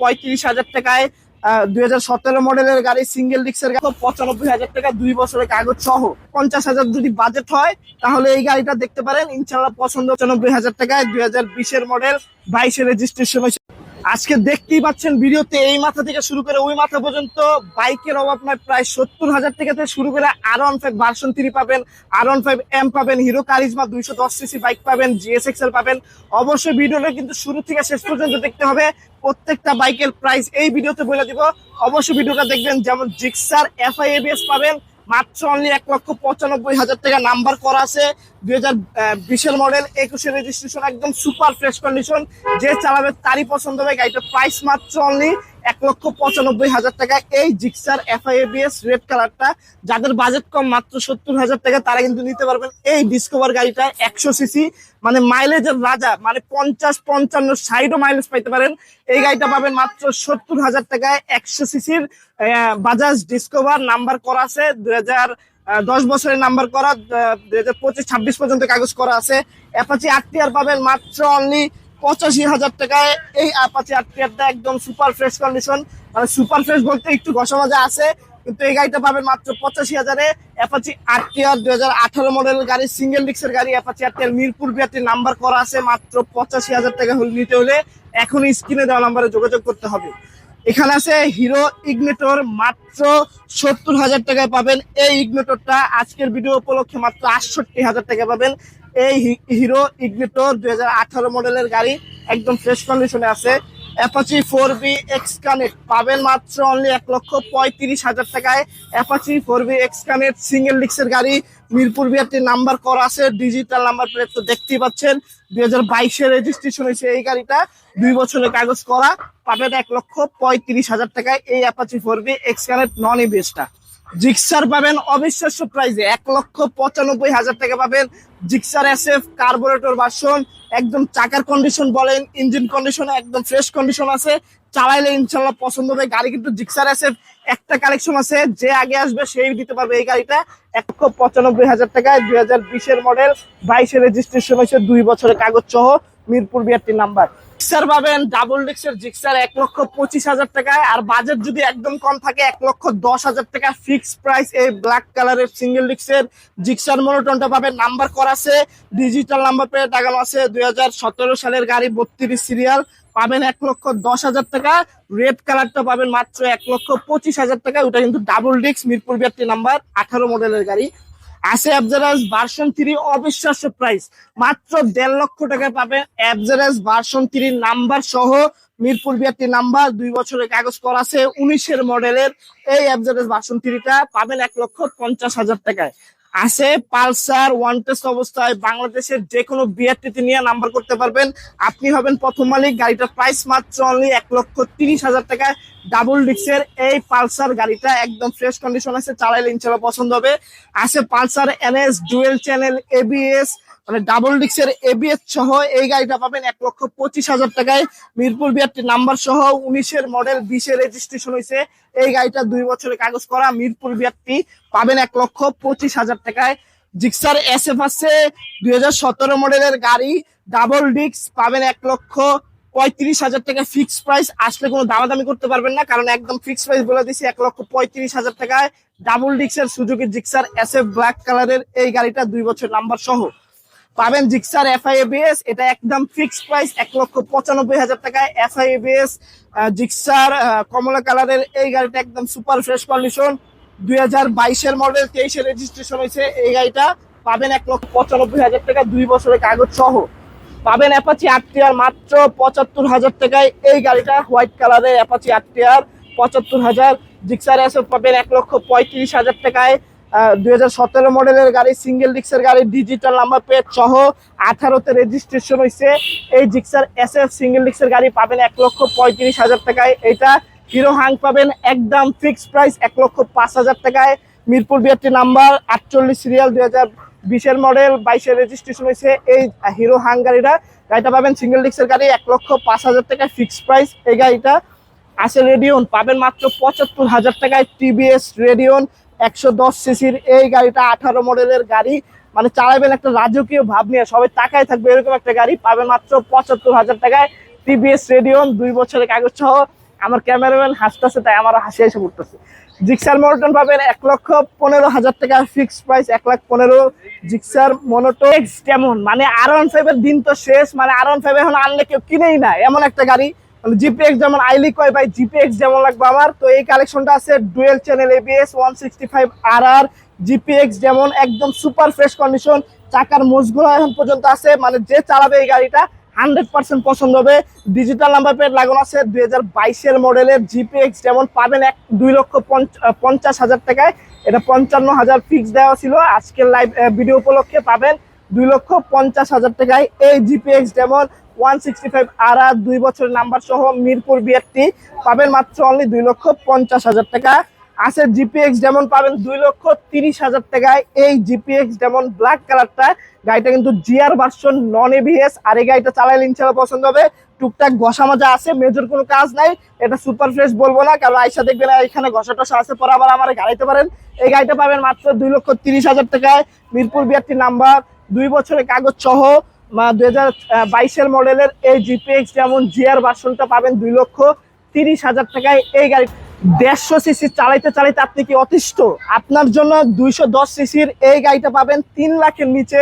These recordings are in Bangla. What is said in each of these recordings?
পঁয়ত্রিশ হাজার টাকায় দুই হাজার সতেরো মডেলের গাড়ি সিঙ্গেল ডিক্সের গাড়ি, পঁচানব্বই হাজার টাকা, দুই বছরের কাগজ সহ। পঞ্চাশ হাজার যদি বাজেট হয়, তাহলে এই গাড়িটা দেখতে পারেন। ইনশাল্লাহ পছন্দ পঁচানব্বই হাজার টাকায়, দুই হাজার বিশের মডেল বাইশে রেজিস্ট্রেশন হয়েছে। আজকে দেখতেই পাচ্ছেন ভিডিওতে এই মাথা থেকে শুরু করে ওই মাথা পর্যন্ত বাইকের অভাব নয়, প্রায় সত্তর হাজার থেকে শুরু করে R one five version three পাবেন আর ওয়ান ফাইভ এম পাবেন হিরো কারিজমা দুইশো দশ সিসি বাইক পাবেন জিএস এক্সেল পাবেন। অবশ্যই ভিডিওটা কিন্তু শুরু থেকে শেষ পর্যন্ত দেখতে হবে। প্রত্যেকটা বাইকের প্রাইস এই ভিডিওতে বলে দিব। অবশ্যই ভিডিওটা দেখবেন, যেমন জিক্সার এফআই এবিএস পাবেন। মাত্র অনলি এক লক্ষ পঁচানব্বই হাজার টাকা নাম্বার করা আছে। দুই হাজার বিশের মডেল একুশে রেজিস্ট্রেশন একদম সুপার ফ্রেশ কন্ডিশন যে চালাবে তারই পছন্দ হবে গাড়িটার প্রাইস মাত্র অনলি এক লক্ষ পঁচানব্বই হাজার টাকা। এই জিক্সার এফআইএবিএস রেড কালারটা, যাদের বাজেট কম, মাত্র সত্তর হাজার টাকা, তারা কিন্তু নিতে পারবেন এই ডিসকভার গাড়িটা একশো সিসি মানে মাইলেজের রাজা মানে পঞ্চাশ, পঞ্চান্ন, ষাটও মাইলেজ পাইতে পারেন। এই গাড়িটা পাবেন মাত্র সত্তর হাজার টাকায় একশো সিসির বাজাজ ডিসকভার নাম্বার করা আছে দুই হাজার দশ বছরের নাম্বার করা দুই হাজার পঁচিশ, ছাব্বিশ পর্যন্ত কাগজ করা আছে। অ্যাপাচি আর পাবেন মাত্র অনলি পঁচাশি হাজার টাকায় এই আপাচি অ্যাপাচি আটটিয়ারটা একদম সুপার ফ্রেশ কন্ডিশন মানে সুপার ফ্রেশ বলতে একটু ঘষা আছে, কিন্তু এই গাড়িটা পাবেন মাত্র পঁচাশি হাজারে। অ্যাপাচি আটটিয়ার দুই হাজার আঠারো মডেলের গাড়ি সিঙ্গেল ডিক্সের গাড়ি অ্যাপাচি আটটিয়ার মিরপুর বিয়ারটির নাম্বার করা আছে মাত্র পঁচাশি হাজার টাকা নিতে হলে। এখনই স্ক্রিনে দেওয়া নাম্বারে যোগাযোগ করতে হবে। এখানে আছে হিরো ইগনেটর মাত্র সত্তর হাজার টাকায় পাবেন। এই ইগনেটরটা আজকের ভিডিও উপলক্ষে মাত্র আটষট্টি হাজার টাকা পাবেন। এই হিরো ইগনেটর দুই মডেলের গাড়ি, একদম ফ্রেশ কন্ডিশনে আছে। Apache four V X connect পাবেন মাত্র অনলি এক লক্ষ পঁয়ত্রিশ হাজার টাকায়। Apache four V X connect single ডিক্সের গাড়ি, মিরপুর বিআরটির নাম্বার করা আছে ডিজিটাল নাম্বার প্লেট তো দেখতেই পাচ্ছেন। দুই হাজার বাইশের রেজিস্ট্রেশন হয়েছে এই গাড়িটা, দুই বছরের কাগজ করা, পাবেন এক লক্ষ পঁয়ত্রিশ হাজার টাকায় এই Apache four V X connect non ইবিএসটা Gixxer পাবেন অবিশ্বাস্য প্রাইজে এক লক্ষ পঁচানব্বই হাজার টাকা পাবেন Gixxer S F carburettor version, একদম চাকার কন্ডিশন বলেন ইঞ্জিন কন্ডিশন একদম ফ্রেশ কন্ডিশন আছে। চালাইলে ইনশাল্লাহ পছন্দ হবে। গাড়ি কিন্তু জিক্সার এস এফ একটা কালেকশন আছে, যে আগে আসবে সেই দিতে পারবে এই গাড়িটা। এক লক্ষ পঁচানব্বই হাজার টাকায় দুই হাজার বিশের মডেল বাইশের রেজিস্ট্রেশন হয়েছে দুই বছরের কাগজ সহ মিরপুর বিআরটি নাম্বার জিক্সার পাবেন ডাবল ডিক্সের জিক্সার এক লক্ষ পঁচিশ হাজার টাকায়। আর বাজেট যদি একদম কম থাকে, এক লক্ষ দশ হাজার টাকা ফিক্স প্রাইস এই ব্ল্যাক কালারের সিঙ্গেল ডিক্সের জিক্সার মনোটনটা পাবেন। নাম্বার করা আছে ডিজিটাল নাম্বার প্লেট লাগানো আছে। দুই হাজার সতেরো সালের গাড়ি, বত্রিশ সিরিয়াল পাবেন এক লক্ষ দশ হাজার টাকা। রেড কালারটা পাবেন মাত্র এক লক্ষ পঁচিশ হাজার টাকা। ওটা কিন্তু ডাবল ডিক্স মিরপুর বিআরটি নাম্বার আঠারো মডেলের গাড়ি। আছে অ্যাবজারাস ভার্সন থ্রি অবিশ্বাস্য প্রাইস মাত্র দেড় লক্ষ টাকায় পাবেন অ্যাবজারাস ভার্সন থ্রি নাম্বার সহ মিরপুর বিআরটি নাম্বার দুই বছরের কাগজ করা আছে, উনিশের মডেলের এই অ্যাবজারাস ভার্সন থ্রিটা পাবেন এক লক্ষ পঞ্চাশ হাজার টাকায়। আছে, পালসার ওয়ান টেস্ট অবস্থায় বাংলাদেশের যে কোনো বিআরটিতে নিয়ে নাম্বার করতে পারবেন। আপনি হবেন প্রথম মালিক, গাড়িটার প্রাইস মাত্র অনলি এক লক্ষ তিরিশ হাজার টাকায় ডাবল ডিক্সের এই পালসার গাড়িটা একদম ফ্রেশ কন্ডিশন আছে চালাইলে ইনশাল্লাহ পছন্দ হবে। আছে Pulsar, NS, dual channel ABS মানে ডাবল ডিক্সের এবিএস সহ এই গাড়িটা পাবেন এক লক্ষ পঁচিশ হাজার টাকায়। মিরপুর বিআরটি নাম্বার সহ উনিশের মডেল বিশের রেজিস্ট্রেশন হয়েছে। এই গাড়িটা দুই বছরের কাগজ করা। মিরপুর বিআরটি পাবেন এক লক্ষ পঁচিশ হাজার টাকায়। জিক্সার এস এফ আছে, দুই হাজার সতেরো মডেলের গাড়ি। ডাবল ডিক্স পাবেন এক লক্ষ পঁয়ত্রিশ হাজার টাকা ফিক্স প্রাইস আসলে কোনো দামাদামি করতে পারবেন না, কারণ একদম ফিক্স প্রাইস বলে দিচ্ছি এক লক্ষ পঁয়ত্রিশ হাজার টাকায়। Double ডিক্সের Suzuki Gixxer S F black কালারের এই গাড়িটা দুই বছর নাম্বার সহ। পাবেন জিক্সার এফআইএবিএস। এটা একদম ফিক্স প্রাইস এক লক্ষ পঁচানব্বই হাজার টাকায় এফআইএবিএস। জিক্সার কমলা কালারের এই গাড়িটা একদম সুপার ফ্রেশ কন্ডিশন দুই হাজার বাইশের মডেল তেইশে রেজিস্ট্রেশন হয়েছে এই গাড়িটা। পাবেন এক লক্ষ পঁচানব্বই হাজার টাকা দুই বছরের কাগজ সহ। পাবেন অ্যাপাচি আটটিয়ার মাত্র পঁচাত্তর হাজার টাকায় এই গাড়িটা হোয়াইট কালারের অ্যাপাচি আটটিয়ার পঁচাত্তর হাজার। জিক্সার এসে পাবেন এক লক্ষ পঁয়ত্রিশ হাজার টাকায়। দুই হাজার সতেরো মডেলের গাড়ি সিঙ্গেল ডিক্সের গাড়ি ডিজিটাল নাম্বার প্লেট সহ আঠারোতে রেজিস্ট্রেশন হয়েছে এই জিক্সার এস এফ সিঙ্গেল ডিক্সের গাড়ি পাবেন এক লক্ষ পঁয়ত্রিশ হাজার টাকায়। এটা হিরো হাং পাবেন, একদম ফিক্সড প্রাইস এক লক্ষ পাঁচ হাজার টাকায়। মিরপুর বিআরটি নাম্বার আটচল্লিশ সিরিয়াল দুই হাজার বিশের মডেল বাইশের রেজিস্ট্রেশন হয়েছে এই হিরো হাং গাড়িটা গাড়িটা পাবেন সিঙ্গেল ডিক্সের গাড়ি এক লক্ষ পাঁচ হাজার টাকায় ফিক্সড প্রাইস এই গাড়িটা আছে রেডিয়ন পাবেন মাত্র পঁচাত্তর হাজার টাকায়। টিভিএস রেডিয়ন একশো দশ সিসির এই গাড়িটা আঠারো মডেলের গাড়ি। মানে চালাবেন একটা রাজকীয় ভাব নিয়ে সবাই তাকায় থাকবে এরকম একটা গাড়ি। পাবেন মাত্র পঁচাত্তর হাজার টাকায় টিভিএস রেডিয়ন দুই বছরের কাগজ সহ। আমার ক্যামেরাম্যান হাসতেছে, তাই আমার হাসি এসে পড়তেছে। জিক্সার মনোটন পাবেন এক লক্ষ পনেরো হাজার টাকা ফিক্স প্রাইস এক লাখ পনেরো। জিক্সার মনোটন কেমন? মানে আর ওয়ান ফাইভ এর দিন তো শেষ মানে আর ওয়ান ফাইভ এখন আনলে কেউ কিনেই না। এমন একটা গাড়ি। জিপিএক্স যেমন আইলি কয় ভাই জিপিএক্স যেমন লাগবে আমার। তো এই কালেকশনটা আছে dual channel ABS one sixty five R R GPX যেমন একদম সুপার ফ্রেশ কন্ডিশন চাকার মোজগুলো এখন পর্যন্ত আছে মানে যে চালাবে এই গাড়িটা হান্ড্রেড পার্সেন্ট পছন্দ হবে। ডিজিটাল নাম্বার প্লেট লাগানো আছে দুই হাজার বাইশের মডেলের জিপিএক্স যেমন পাবেন এক দুই লক্ষ পঞ্চ- পঞ্চাশ হাজার টাকায়। এটা পঞ্চান্ন হাজার ফিক্স দেওয়া ছিল। আজকের লাইভ ভিডিও উপলক্ষে পাবেন দুই লক্ষ পঞ্চাশ হাজার টাকায়। এই জিপিএক্স যেমন one sixty five R R দুই বছরের নাম্বার সহ মিরপুর বিআরটি পাবেন মাত্র অনলি দুই লক্ষ পঞ্চাশ হাজার টাকা। আছে জিপিএক্স যেমন পাবেন দুই লক্ষ তিরিশ হাজার টাকায়। এই জিপিএক্স যেমন ব্ল্যাক কালারটা গাড়িটা কিন্তু জিআর ভার্সন নন এবিএস আর এই গাড়িটা চালাইলে ইনশাল্লাহ পছন্দ হবে। টুকটাক ঘষা মাজা আছে মেজর কোনো কাজ নাই। এটা সুপার ফ্রেশ বলব না, কারণ আইসা দেখবেন এখানে ঘষা টসা আছে পরে আবার আমার গাড়িতে পারেন। এই গাড়িটা পাবেন মাত্র দুই লক্ষ তিরিশ হাজার টাকায়। মিরপুর বিআরটি নাম্বার, দুই বছরের কাগজ সহ দুই হাজার বাইশের মডেলের এই জিপিএক্স যেমন জিআর ভার্সনটা পাবেন দুই লক্ষ তিরিশ হাজার টাকায়। এই গাড়ি দেড়শো সিসি চালাইতে চালাইতে আপনি কি অতিষ্ঠ? আপনার জন্য দুইশো দশ সিসির এই গাড়িটা পাবেন তিন লাখের নিচে।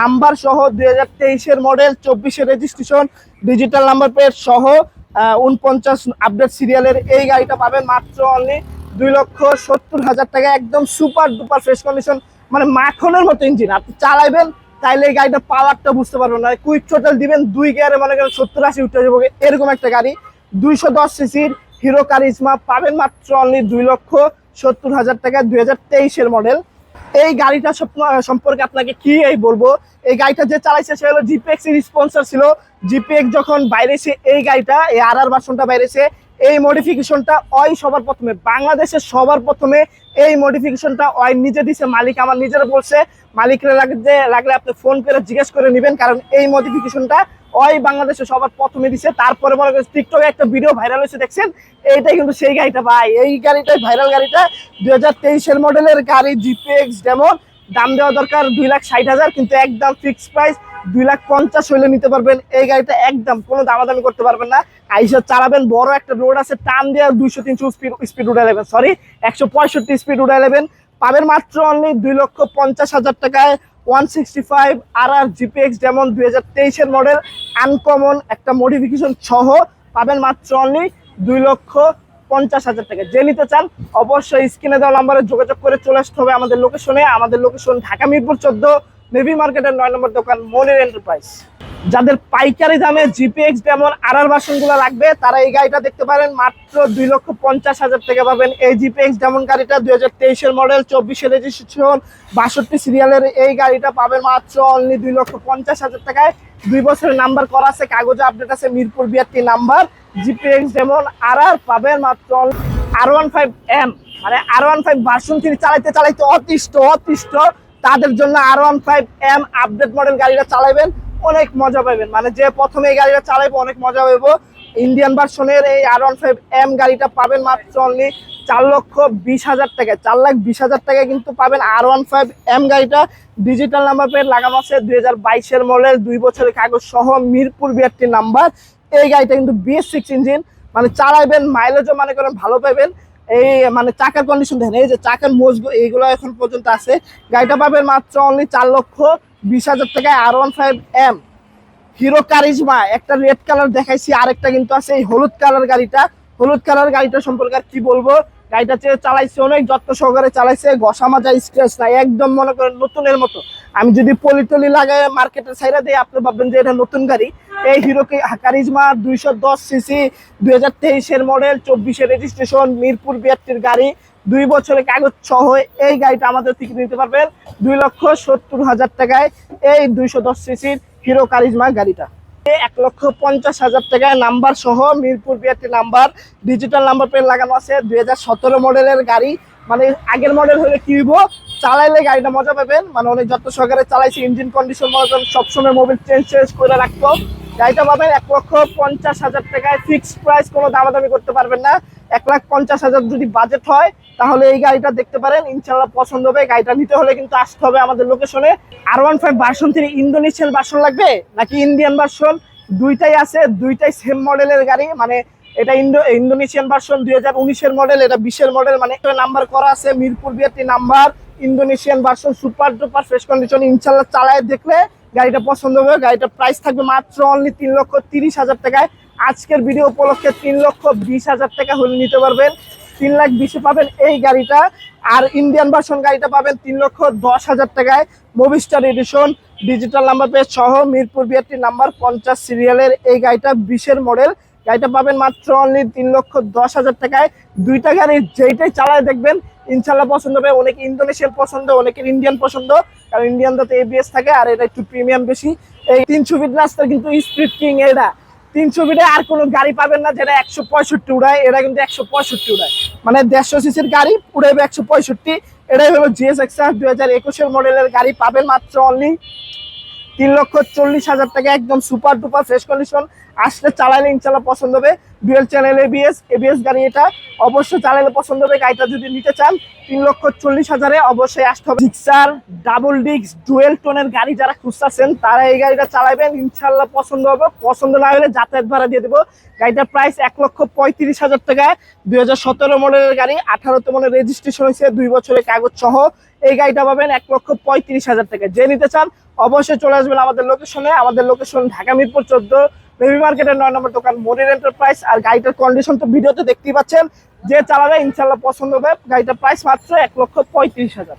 নাম্বার সহ দুই হাজার তেইশের মডেল চব্বিশের রেজিস্ট্রেশন ডিজিটাল নাম্বার প্লেট সহ উনপঞ্চাশ আপডেট সিরিয়ালের এই গাড়িটা পাবেন মাত্র অনলি দুই লক্ষ সত্তর হাজার টাকা একদম সুপার ডুপার ফ্রেশ কন্ডিশন মানে মাখনের মতো ইঞ্জিন আপনি চালাইবেন তাইলে এই গাড়িটা পাওয়ারটা বুঝতে পারবেন না। কুইক টোটাল দিবেন দুই গিয়ারে মনে করেন সত্তর আশি উঠে যাব। এরকম একটা গাড়ি। দুইশো দশ সিসির হিরো কারিজমা পাবেন মাত্র অনলি দুই লক্ষ সত্তর হাজার টাকা, দুই হাজার তেইশের মডেল এই গাড়িটা সম্পর্কে আপনাকে কি এই বলব? এই গাড়িটা যে চালাইছে, সে হলো জিপিএক্স স্পন্সর ছিল। জিপিএক্স যখন বাইরেছে, এই গাড়িটা, এই আর আর বাসনটা বাইরেছে এই মডিফিকেশনটা ওই সবার প্রথমে। বাংলাদেশের সবার প্রথমে এই মডিফিকেশনটা ওই নিজে দিছে মালিক। আমার নিজেরা বলছে, মালিকরা লাগলে লাগলে আপনি ফোন করে জিজ্ঞেস করে নেবেন, কারণ এই মডিফিকেশনটা ওই বাংলাদেশে সবার প্রথমে দিছে। তারপরে মনে করেন টিকটকে একটা ভিডিও ভাইরাল হয়েছে, দেখছেন? এইটাই কিন্তু সেই গাড়িটা ভাই। এই গাড়িটাই ভাইরাল গাড়িটা। দুই হাজার তেইশের মডেলের গাড়ি জিপিএক্স যেমন দাম দেওয়া দরকার দুই লাখ ষাট হাজার, কিন্তু একদম ফিক্স প্রাইস দুই লাখ পঞ্চাশ হইলে নিতে পারবেন। এই গাড়িটা একদম কোনো দামাদামি করতে পারবেন না। আইসা চালাবেন, বড় একটা রোড আছে, টান দেওয়া দুইশো তিনশো স্পিড স্পিড উঠে নেবেন সরি একশো পঁয়ষট্টি স্পিড উঠে নেবেন। পাবেন মাত্র অনলি দুই লক্ষ পঞ্চাশ হাজার টাকায় one sixty five R R GPX যেমন দুই হাজার তেইশের মডেল আনকমন একটা মডিফিকেশন সহ পাবেন মাত্র অনলি দুই লক্ষ পঞ্চাশ হাজার টাকা। যে নিতে চান, অবশ্যই স্ক্রিনে দেওয়া নাম্বারে যোগাযোগ করে চলে আসতে হবে আমাদের লোকেশনে আমাদের লোকেশন ঢাকা মিরপুর চোদ্দ নেভি মার্কেটের নয় নম্বর দোকান মনির এন্টারপ্রাইজ যাদের পাইকারি দামে জিপিএক্স যেমন আর বাসনগুলো লাগবে, তারা এই গাড়িটা দেখতে পারেন, মাত্র দুই লক্ষ পঞ্চাশ হাজার টাকা পাবেন। এই জিপিএক্স যেমন গাড়িটা দুই হাজার তেইশের মডেল চব্বিশের রেজিস্ট্রেশন বাষট্টি সিরিয়ালের এই গাড়িটা পাবেন মাত্র অনলি দুই লক্ষ পঞ্চাশ হাজার টাকায়। দুই বছরের নাম্বার করা আছে, কাগজে আপডেট আছে, মিরপুর বিআরটি নাম্বার জিপিএক্স যেমন আর আর পাবেন মাত্র আর ওয়ান ফাইভ এম মানে R one five version three চালাইতে চালাইতে অতিষ্ঠ অতিষ্ঠ। তাদের জন্য R one five M update model গাড়িটা চালাবেন অনেক মজা পাবেন। মানে যে প্রথমে এই গাড়িটা চালাইবো, অনেক মজা পাবো ইন্ডিয়ান ভার্সনের এই আর ওয়ান ফাইভ এম গাড়িটা পাবেন মাত্র অনলি চার লক্ষ বিশ হাজার টাকায়। চার লাখ বিশ হাজার টাকায় কিন্তু পাবেন আর ওয়ান ফাইভ এম গাড়িটা। ডিজিটাল নাম্বার প্লেট লাগানো আছে দুই হাজার বাইশের মডেল দুই বছরের কাগজ সহ মিরপুর বিআরটি নাম্বার এই গাড়িটা কিন্তু বিএস সিক্স ইঞ্জিন মানে চালাইবেন মাইলেজও মানে করেন ভালো পাবেন। এই মানে চাকার কন্ডিশন দেখেন, এই যে চাকার মোজগো এইগুলো এখন পর্যন্ত আছে। গাড়িটা পাবেন মাত্র অনলি চার লক্ষ বিশ হাজার টাকায় R one five M Hero Karizma, একটা রেড কালার দেখাইছি, আরেকটা কিন্তু আছে এই হলুদ কালার গাড়িটা। হলুদ কালার গাড়িটা সম্পর্কে আর কি বলব? গাড়িটা চালাইছে, অনেক যত্ন সহকারে চালাইছে ঘষা মাজা স্ক্র্যাচ নাই, একদম মনে করেন নতুনের মতো। আমি যদি পলি টলি লাগাই মার্কেটের সাইডে দিই, আপনি ভাববেন যে এটা নতুন গাড়ি। এই হিরো কারিজমা দুইশো দশ সিসি, দুই হাজার তেইশের মডেল চব্বিশের রেজিস্ট্রেশন মিরপুর বিআরটির গাড়ি। দুই বছরের কাগজ সহ এই গাড়িটা আমাদের থেকে নিতে পারবেন। দুই লক্ষ সত্তর হাজার টাকায় এই দুইশো দশ সিসির হিরো কারিজমা গাড়িটা। এক লক্ষ পঞ্চাশ হাজার টাকায় নাম্বার সহ Mirpur BRT number digital number plate লাগানো আছে, দুই হাজার সতেরো মডেলের গাড়ি। মানে আগের মডেল হলে কি হইব? চালাইলে গাড়িটা মজা পাবেন। মানে অনেক যত সহকারে চালাইছে ইঞ্জিন কন্ডিশন মজা সবসময় মোবিল চেঞ্জ চেঞ্জ করে রাখতো। গাড়িটা পাবেন এক লক্ষ পঞ্চাশ হাজার টাকায় ফিক্সড প্রাইস কোনো দামাদামি করতে পারবেন না। এক লাখ পঞ্চাশ হাজার যদি বাজেট হয়, তাহলে এই গাড়িটা দেখতে পারেন। ইনশাল্লাহ পছন্দ হবে। গাড়িটা নিতে হলে কিন্তু আসতে হবে আমাদের লোকেশনে R one five version three Indonesian version লাগবে নাকি ইন্ডিয়ান ভার্সন দুইটাই আছে, দুইটাই সেম মডেলের গাড়ি। মানে এটা ইন্ডো ইন্দোনেশিয়ান ভার্সন দুই হাজার উনিশের মডেল এটা বিশের মডেল মানে একটা নাম্বার করা আছে, Mirpur BRT number Indonesian version super duper fresh condition ইনশাল্লাহ চালায় দেখলে গাড়িটা পছন্দ হবে। গাড়িটার প্রাইস থাকবে মাত্র অনলি তিন লক্ষ তিরিশ হাজার টাকায়। আজকের ভিডিও উপলক্ষে তিন লক্ষ বিশ হাজার টাকা হলে নিতে পারবেন। তিন লাখ বিশে পাবেন এই গাড়িটা। আর ইন্ডিয়ান ভার্সন গাড়িটা পাবেন তিন লক্ষ দশ হাজার টাকায়। মুভিস্টার এডিশন ডিজিটাল নাম্বার পেয়ে সহ মিরপুর বিআরটি নাম্বার পঞ্চাশ সিরিয়ালের এই গাড়িটা বিশের মডেল গাড়িটা পাবেন মাত্র অনলি তিন লক্ষ দশ হাজার টাকায়। দুইটা গাড়ি যেইটাই চালায় দেখবেন, ইনশাল্লাহ পছন্দ হবে। অনেকে ইন্দোনেশিয়ান পছন্দ, অনেকের ইন্ডিয়ান পছন্দ। কারণ ইন্ডিয়ানটাতে এবিএস থাকে আর এটা একটু প্রিমিয়াম বেশি। এই তিনশো ফিট রাস্তা কিন্তু স্পিড কিং এটা তিনশো ফিটে আর কোনো গাড়ি পাবেন না যেটা একশো পঁয়ষট্টি উড়ায়। এটা কিন্তু একশো পঁয়ষট্টি উড়ায়। মানে দেড়শো সিসির গাড়ি উড়াইবে একশো পঁয়ষট্টি। এটাই হলো জিএস এক্সার দুই হাজার একুশের মডেলের গাড়ি। পাবেন মাত্র অনলি তিন লক্ষ চল্লিশ হাজার টাকা, একদম সুপার ডুপার ফ্রেশ কন্ডিশন আসলে চালাইলে ইনশাল্লাহ পছন্দ হবে। ডুয়েল চ্যানেল এবিএস এবিএস গাড়ি এটা। অবশ্যই চালালে পছন্দ হবে। গাড়িটা যদি নিতে চান, তিন লক্ষ চল্লিশ হাজারে অবশ্যই আসতে হবে। সিক্সার ডাবল ডিক্স ডুয়েল টোনের গাড়ি যারা খুঁজতেছেন, তারা এই গাড়িটা চালাবেন ইনশাল্লাহ পছন্দ হবে। পছন্দ না হলে যাতায়াত ভাড়া দিয়ে দেবো। গাড়িটার প্রাইস এক লক্ষ পঁয়ত্রিশ হাজার টাকায় দুই হাজার সতেরো মডেলের গাড়ি আঠারোতে মনে রেজিস্ট্রেশন হয়েছে। দুই বছরের কাগজ সহ এই গাড়িটা পাবেন এক লক্ষ পঁয়ত্রিশ হাজার টাকা। যে নিতে চান অবশ্যই চলে আসবেন আমাদের লোকেশনে আমাদের লোকেশন ঢাকা মিরপুর চোদ্দ, বেবি মার্কেটের নয় নম্বর দোকান মরির এন্টারপ্রাইজ আর গাড়িটার কন্ডিশন তো ভিডিওতে দেখতেই পাচ্ছেন। যে চালাবে ইনশাল্লাহ পছন্দ হবে। গাড়িটার প্রাইস মাত্র এক লক্ষ পঁয়ত্রিশ হাজার।